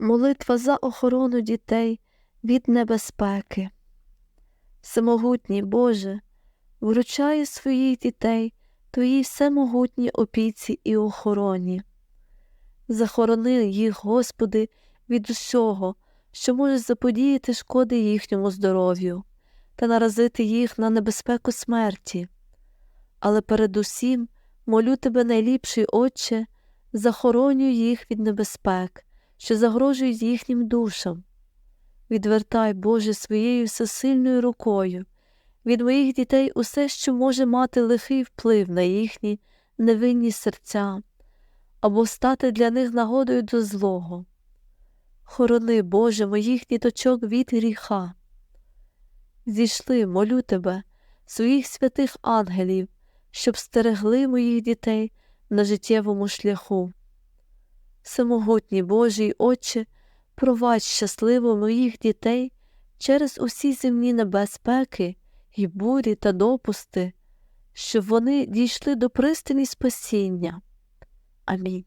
Молитва за охорону дітей від небезпеки. Всемогутній Боже, вручаю своїх дітей Твоїй всемогутній опіці і охороні. Захорони їх, Господи, від усього, що може заподіяти шкоди їхньому здоров'ю та наразити їх на небезпеку смерті. Але передусім молю Тебе, найліпший Отче, захоронюй їх від небезпек, що загрожують їхнім душам. Відвертай, Боже, своєю всесильною рукою від моїх дітей усе, що може мати лихий вплив на їхні невинні серця, або стати для них нагодою до злого. Хорони, Боже, моїх діточок від гріха. Зійшли, молю Тебе, своїх святих ангелів, щоб стерегли моїх дітей на життєвому шляху. Всемогутній Божий Отче, провадь щасливо моїх дітей через усі земні небезпеки і бурі та допусти, щоб вони дійшли до пристані спасіння. Амінь.